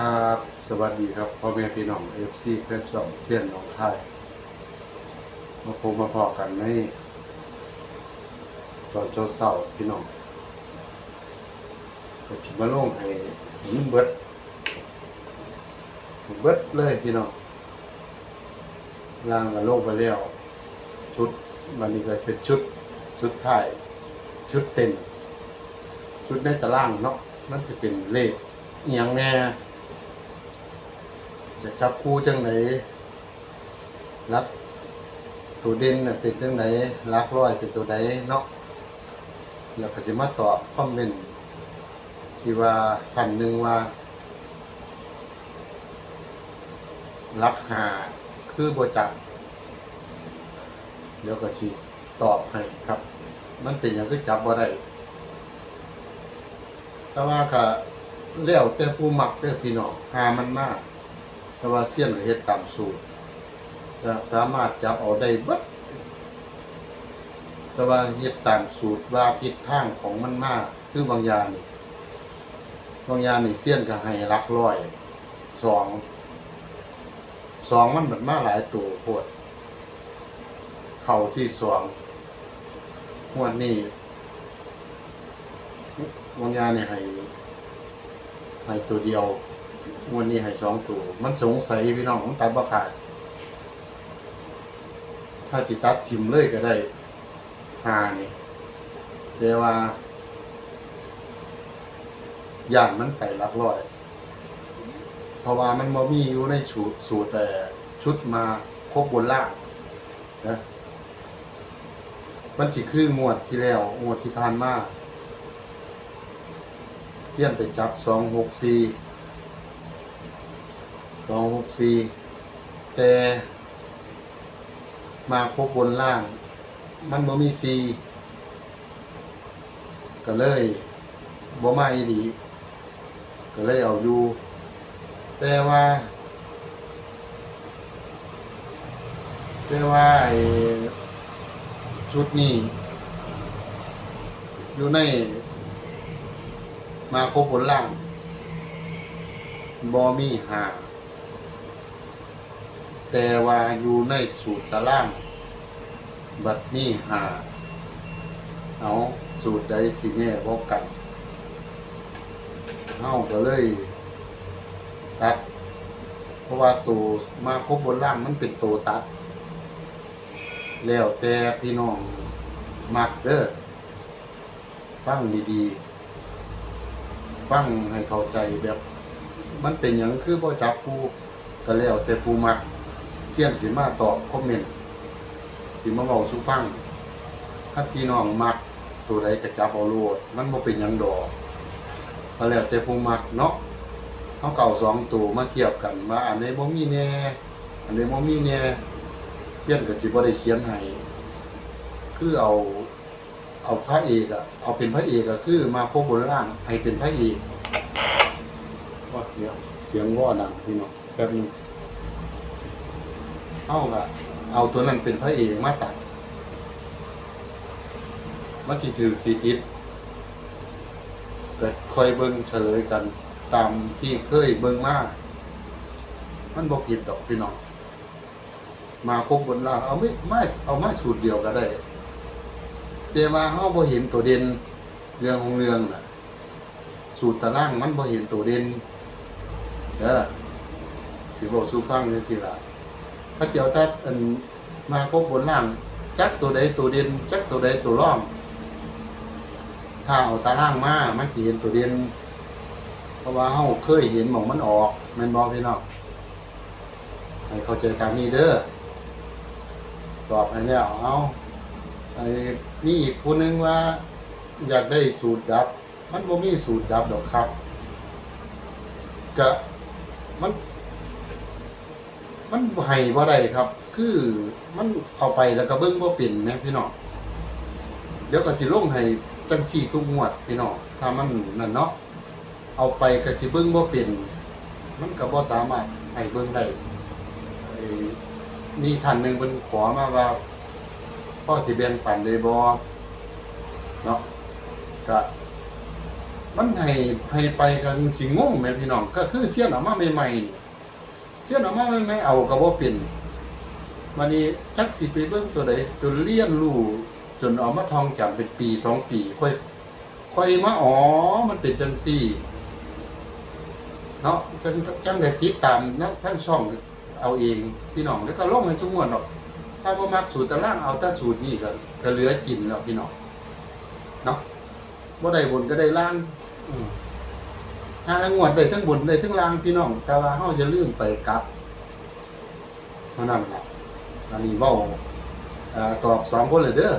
ครับสวัสดีครับพ่อแม่พี่น้องเอฟซีเพื่อนสองเสี้ยนหนองคายมาพบมาพอกันในตอนเช้าเสาร์พี่น้องก็ชิมาลงให้มันเบิดเบิดเลยพี่น้องล่างก็ลงไปแล้วชุดวันนี้ก็เป็นชุดชุดถ่ายชุดเต็มชุดในตารางเนาะมันจะเป็นเลขอหย่างแน่ จะจับคู่จังไหนรักตัวเด่นน่ะเป็นจังไหนรักร้อยเป็นตัวใดเนาะแล้วก็จะมาตอบคอมเมนต์ที่ว่าท่านหนึ่งว่ารักหาคือบจับเดี๋ยวก็สิตอบให้ครับ มันเป็นอย่างคือจับบ่ได้แต่ว่าก็แล้วแต่ผู้มักเด้อพี่น้องหามันมาก แต่ว่าเสี้ยนเฮ็ดตามสูตรจะสามารถจับเอาได้บิดแต่ว่าเฮ็ดตามสูตรว่าทิศทางของมันมากคือบางยานี่บางยานี่เสี้ยนก็ให้หลักร้อยสองสองมันแบบมาหลายตัวโพดเข่าที่สองงวนี้บางยานี่ให้ให้ตัวเดียว วันนี้ให้สองตัว มันสงสัยพี่น้องของตัดบ่ขาดถ้าจิตัดทิมเลยก็ได้หานี่แต่ว่าย่านมันไปลักร้อย เพราะว่ามันบ่มีอยู่ในสูตรสูตรแต่ชุดมาครบบนล่างนะมันสิคืองวดที่แล้วงวดที่ผ่านมาเสี้ยนไปจับสองหกสี่ สองหกสี่แต่มาครบบนล่าง มันบ่มีสี่ก็เลยบ่มาอีดีก็เลยเอาอยู่ แต่ว่า แต่ว่าชุดนี้ อยู่ใน มาครบบนล่างบอมีหา แต่ว่าอยู่ในสูตรตาราง บัดมีหา เอาสูตรใดสิแน่พบกันเอาก็เลยตัด เพราะว่าตัวมาครบบนล่างมันเป็นตัวตัด แล้วแต่พี่น้องมักเด้อฟังดีๆฟังให้เข้าใจแบบ มันเป็นอย่างคือบ่จับผู้ก็แล้วแต่ผู้มัก เสียนสิมาตอบคอมเมนต์สิมาเว้าสู่ฟังถ้าพี่น้องมักตัวใดก็จับเอาโลดมันบ่เป็นหยังดอกก็แล้วแต่ผู้มักเนาะเฮาเก่าสองตัวมาเทียบกันว่าอันไหนบ่มีแน่อันไหนบ่มีแน่เสียนก็สิบ่ได้เขียนให้คือเอา เอาพระเอกอะเอาเป็นพระเอกอะคือมาโคบนล่างให้เป็นพระเอกว่าเดี๋ยวเสียงว่าดังพี่น้องแป๊บนึง เอาละเอาตัวนั้นเป็นพระเอกมาตัดมันสิถือสีอิดแต่คอยเบิ่งเฉลยกัน ตามที่เคยเบิ่งมามันบอกผิดดอกพี่น้อง มาครบบนล่างเอาไม่ไม่เอามาสูตรเดียวก็ได้แต่ว่าเฮาบ่เห็นตัวเด่นเรื่องของเรื่องน่ะ สูตรตารางมันบ่เห็นตัวเด่นเด้อสิบอกสู่ฟังจังซี่ล่ะ พระเจ้าถ้าอันมาครบบนล่าง จักตัวใดตัวเด่นจักตัวใดตัวร่อง ถ้าเอาตารางมามันสิเห็นตัวเด่นเพราะว่าเฮาเคยเห็นหม่องมันออกแม่นบ่พี่น้องให้เข้าใจตามนี้เด้อตอบให้แล้วเอาไอ้มีอีกผู้หนึงว่า อยากได้สูตรดับ มันบ่มีสูตรดับดอกครับก็มัน มันให้บ่ได้ครับ คือมันเอาไปแล้วก็เบิ่งบ่เป็นแหมพี่น้องเดี๋ยวก็สิลงให้จังซี่ทุกงวดพี่น้องถ้ามันนั่นเนาะเอาไปก็สิเบิ่งบ่เป็นมันก็บ่สามารถให้เบิ่งได้ไอ้นี่ท่านหนึ่งเพิ่นขอมาว่าพ่อสิแบ่งปันได้บ่เนาะก็มันให้ให้ไปกันสิงงแม่พี่น้อง ก็คือเสี้ยนออกมาใหม่ๆ เสี้ยนออกมาใหม่เอาก็บ่เป็นวันนี้จักสิไปเบิ่งตัวใดจนเรียนรู้จนเอามาทองจำเป็นปีสองปี ค่อย ค่อยมาอ๋อมันเป็นจังซี่เนาะจังจังได้ติดตามนะทั้งช่องเอาเองพี่น้องแล้วก็ลงให้ทุกงวดหรอกถ้าบ่มักสูตรตารางเอาแต่สูตรนี้ก็ก็เหลือกินแล้วพี่น้องเนาะบ่ได้บนก็ได้ล่าง อืม หาละงวดได้ทั้งบนได้ทั้งล่างพี่น้อง แต่ว่าเฮาจะลืมไปกลับเท่านั้นแหละอันนี้เว้าเอ่อตอบสองคนเลยเด้อ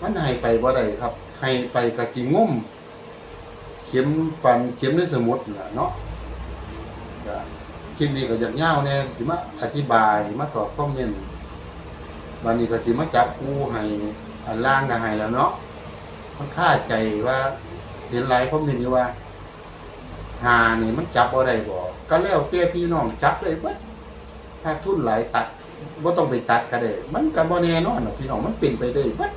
มันให้ไปบ่ได้ครับ ให้ไปก็สิงมเข็มปันเข็มในสมุดเนล่ะเนาะก็คลิปนี้ก็อยากยาวแน่สิมาอธิบายมาตอบคอมเมนต์บัดนี้ก็สิมาจับกูให้อันล่างก็ให้แล้วเนาะมันคาใจว่าเห็นหลายคอมเมนต์อยู่ว่า หานี่มันจับบ่ได้บ่ก็แล้วแต่พี่น้องจับได้เบิดถ้าทุนหลายตัดบ่ต้องไปตัดก็ได้ มันก็บ่แน่นอนพี่น้องมันเป็นไปได้เบิด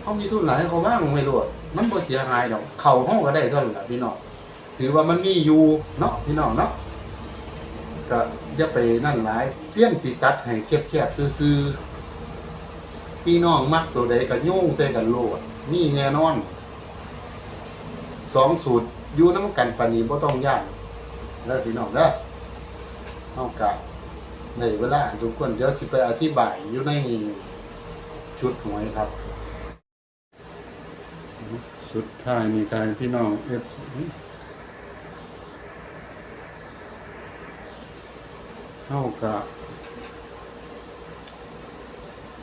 เขามีทุนหลายเขาว่างไม่รู้มันบ่เสียหายดอกเข่าห้องก็ได้เท่านั้นล่ะพี่น้องถือว่ามันมีอยู่เนาะพี่น้องเนาะก็อย่าไปนั่นหลายเสี้ยนสิตัดให้แคบๆซื่อๆพี่น้องมักตัวใดก็โยงใส่กันโลดมีแน่นอนสองสูตร อยู่น้ำกันปานนี้บ่ต้องย่านเด้อพี่น้องเด้อเฮากะในเวลาทุกคนเดี๋ยวสิไปอธิบายอยู่ในชุดหวยครับ สุดท้ายนี่กายพี่น้องเอฟเท่ากับ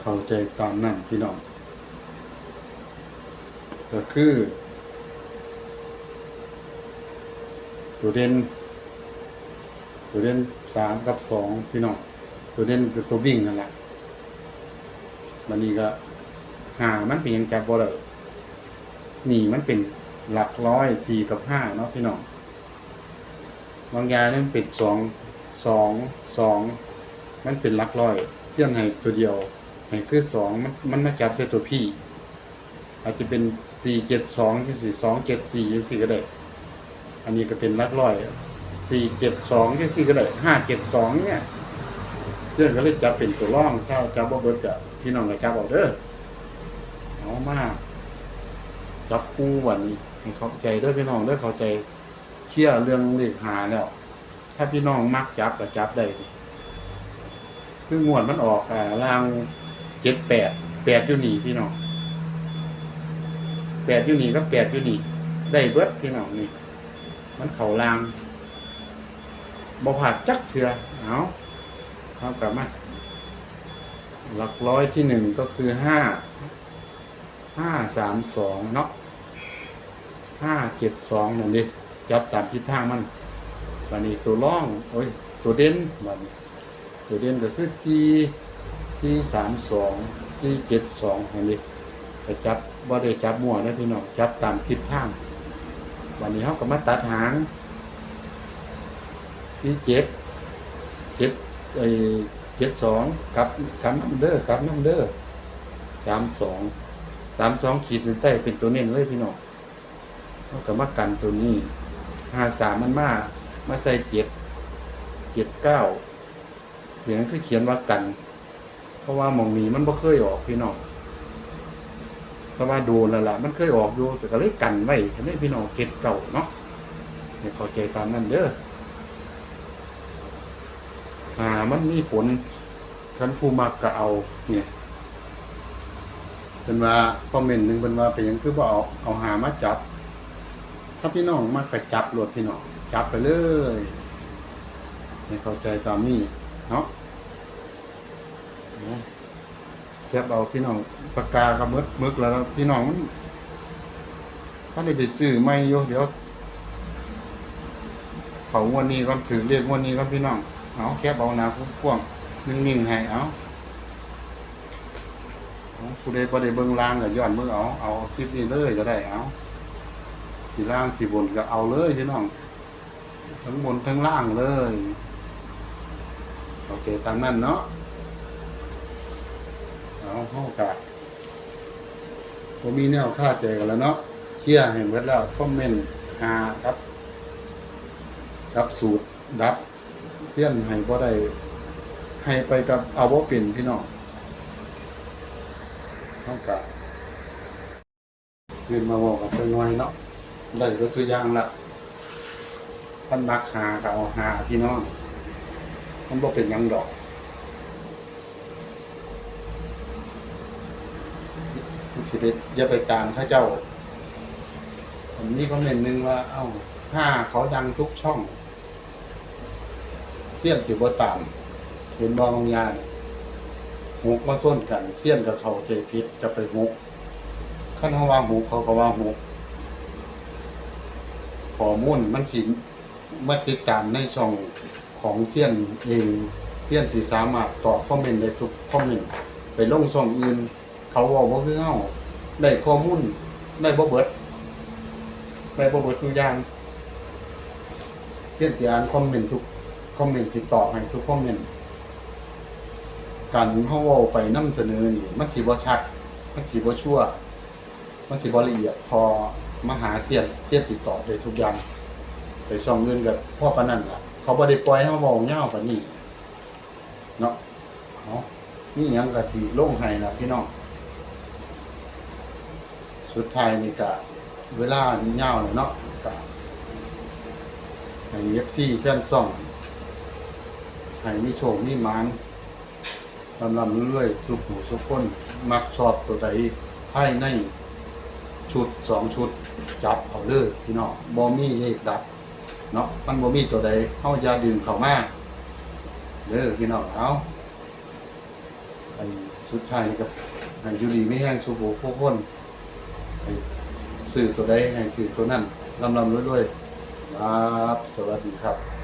เข้าใจตามนั่นพี่น้องก็คือ ตัวเด่นตัวเด่นสามกับสองพี่น้องตัวเด่นคือตัววิ่งนั่นแหละมันนี้ก็หามันเป็นยังจับบ่ได้นี่มันเป็นหลักร้อยสี่กับห้าเนาะพี่น้องบางยาเนี่ยมันเป็นสองสองสองมันเป็นหลักร้อยเชื่อมให้ตัวเดียวให้คือสองมันมันมาจับใส่ตัวพี่ อาจจะเป็นสี่เจ็ดสองที่สี่สองเจ็ดสี่ยังสี่ก็ได้ อันนี้ก็เป็นลักร้อยสี่เจ็ดสองที่สี่ก็ได้ห้าเจ็ดสองเนี่ยเชื่อก็เลยจับเป็นตัวร่องถ้าจับบ่เบิดกับพี่น้องก็จับเอาเด้อเอามากจับคู่วันนี้ให้เข้าใจด้วยพี่น้องด้วยเข้าใจเชื่อเรื่องเลขหาแล้ว ถ้าพี่น้องมักจับก็จับได้คืองวดมันออกอ่ารางเจ็ดแปดแปดอยู่นี่พี่น้องแปดอยู่นี่ก็แปดอยู่นี่ได้เบิดพี่น้องนี่ มันเข่ารางบ่ผาดจักเถื่อเอาเอากลับมา หลักร้อยที่หนึ่งก็คือห้าห้าสามสองเนาะห้าเจ็ดสองนั่นดิจับตามทิศทางมันวันนี้ตัวร่องโอ้ยตัวเด่นวันนี้ตัวเด่นก็คือสี่สี่สามสองสี่เจ็ดสองนั่นดิไปจับว่าได้จับมั่วนะพี่น้องจับตามทิศทาง วันนี้เขาก็มาตัดหางสี่เจ็ดเจ็ดไอเจ็ดสองกับกับน้ำเด้อกับน้ำเด้อสามสองสามสองขีดใต้เป็นตัวเน้นเลยพี่น้องเราก็มากันตัวนี้ห้าสามมันมามาใส่เจ็ดเจ็ดเก้าเหลืองคือเขียนว่ากัน เพราะว่ามองนี้มันบ่เคยออกพี่น้อง แต่ว่าดูแล้วละมันเคยออกอยู่แต่ก็เลยกันไว้ฉะนั้นพี่น้องเก็ดเก่าเนาะเนี่ยเข้าใจตามนั้นเด้ออ่ามันมีผลคันผู้มักก็เอา เนี่ยเป็นว่าคอมเมนต์หนึ่งเป็นว่าเป็นยังคือบ่เอาเอาหามาจับ ถ้าพี่น้องมากระจับรถพี่น้องจับไปเลยให้เข้าใจตามนี้เนาะ แคบเอาพี่น้องปากกากับมึกมึกแล้วพี่น้องมันถ้าได้ไปซื้อไม่อยู่เดี๋ยวเขาวันนี้ก็ถือเรียกวันนี้ก็พี่น้องเอาแคบเอาหนาพวงนิ่งๆให้เอาผู้ใดบ่ได้เบิ่งล่างก็ย้อนเบิ่งเอาเอาคลิปนี้เลยก็ได้เอาสิล่างสิบนก็เอาเลยพี่น้อง ทั้งบนทั้งล่างเลย โอเคตามนั้นเนาะ เอาเฮากะบ่มีแนวค่าใจกันแล้วเนาะเชียร์ให้เบิดแล้วคอมเมนต์หาครับครับสูตรดับเสี้ยนให้บ่ได้ให้ไปกับเอาบ่เป็นพี่น้องเฮากะเงินมาบอกกับจังน้อยเนาะได้รถสุยางละท่านมักหาก็เอาหาพี่น้องมันบ่เป็นยังดอก ทุก สิเด็ดอย่าไปตามเข้าเจ้า ผมนี่คอมเมนต์หนึ่งว่า เอ้าห้าเขาดังทุกช่อง เสี้ยนสิบ่ตาม เห็นบอบางยาเนี่ยหกมาส้นกัน เสี้ยนกับเขาใจพิษจะไปหกขั้นเขาว่าหกเขาก็ว่าหกข้อมูลมันสิมาติดตามในช่องของเสี้ยนเองเสี้ยนสิสามารถตอบคอมเมนต์ได้ทุกคอมเมนต์ไปลงช่องอื่น เขาบอกว่าคือเฮาได้ข้อมูลได้บ่เบิดได้บ่เบิดทุกอย่างเสี้ยนสิอ่านคอมเมนต์ทุกคอมเมนต์สิตอบให้ทุกคอมเมนต์การเฮาเว้าไปนํเสนอนี่ มันสิบ่ชัด มันสิบ่ชั่ว มันสิบ่ละเอียดพอมหาเสี้ยนเสี้ยนสิตอได้ทุกอย่างไปช่องอื่นก็พอปานนั้นล่ะ เขาบ่ได้ปล่อยให้เฮาเว้ายาวปานนี้เนาะเอานี่ยังก็สิลงให้ล่ะพี่น้อง สุดท้ายนี่ก็เวลาเงาเลยเนาะก็ให้เอฟซีแฟนซ่องให้มีโชคมีหมานลำลำเรื่อยๆสุขหูสุขคนมักชอบตัวใดภายในชุดสองชุดจับเอาเลยพี่น้องบ่มีเลขดับเนาะมันบ่มีตัวใดเฮายาดึงเข้ามาเด้อพี่น้องเอาไอ้สุดท้ายก็ให้อยู่ดีไม่แห้งสุขหูสุขคน ให้ซื้อตัวใดให้ถือตัวนั้นลำลำรวยๆครับสวัสดีครับ